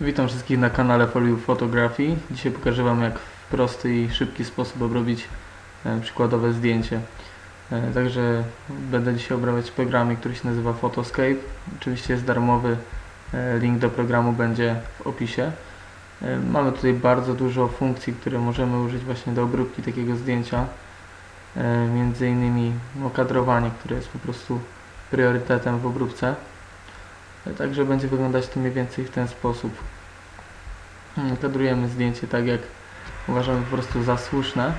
Witam wszystkich na kanale For You Photography. Dzisiaj pokażę Wam jak w prosty i szybki sposób obrobić e, przykładowe zdjęcie. E, Także będę dzisiaj obrabiać programie, który się nazywa Photoscape. Oczywiście jest darmowy, e, link do programu będzie w opisie. Mamy tutaj bardzo dużo funkcji, które możemy użyć właśnie do obróbki takiego zdjęcia. Między innymi okadrowanie, które jest po prostu priorytetem w obróbce. Także będzie wyglądać to mniej więcej w ten sposób. Mm, Kadrujemy zdjęcie tak jak uważamy po prostu za słuszne.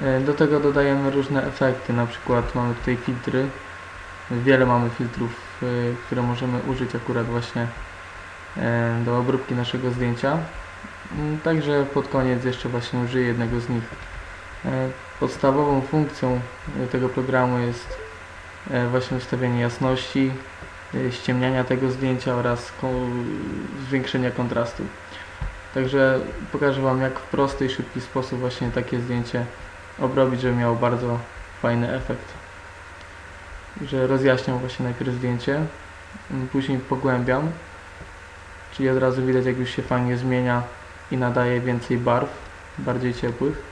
E, Do tego dodajemy różne efekty, na przykład mamy tutaj filtry. Wiele mamy filtrów, e, które możemy użyć akurat właśnie e, do obróbki naszego zdjęcia. Mm, Także pod koniec jeszcze właśnie użyję jednego z nich. Podstawową funkcją tego programu jest właśnie ustawienie jasności, ściemniania tego zdjęcia oraz zwiększenia kontrastu. Także pokażę Wam jak w prosty i szybki sposób właśnie takie zdjęcie obrobić, żeby miało bardzo fajny efekt. Że rozjaśniam właśnie najpierw zdjęcie, mm, później pogłębiam, czyli od razu widać jak już się fajnie zmienia i nadaje więcej barw, bardziej ciepłych.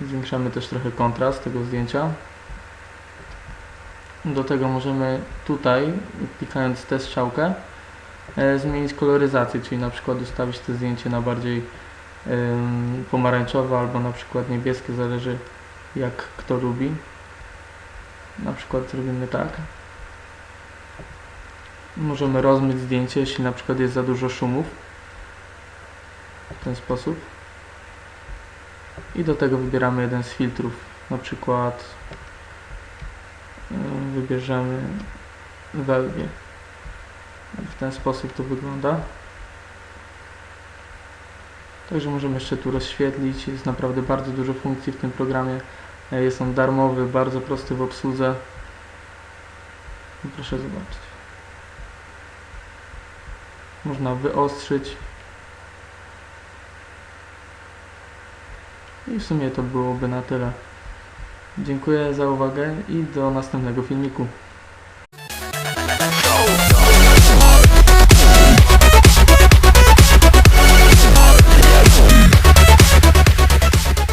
Zwiększamy też trochę kontrast tego zdjęcia. Do tego możemy tutaj, klikając tę strzałkę, e, zmienić koloryzację, czyli na przykład ustawić to zdjęcie na bardziej pomarańczowe albo na przykład niebieskie, zależy jak kto lubi. Na przykład zrobimy tak. Możemy rozmyć zdjęcie, jeśli na przykład jest za dużo szumów. W ten sposób. I do tego wybieramy jeden z filtrów, na przykład wybierzemy wełbie. W ten sposób to wygląda. Także możemy jeszcze tu rozświetlić. Jest naprawdę bardzo dużo funkcji w tym programie. E, Jest on darmowy, bardzo prosty w obsłudze. Proszę zobaczyć. Można wyostrzyć. I w sumie to byłoby na tyle. Dziękuję za uwagę i do następnego filmiku.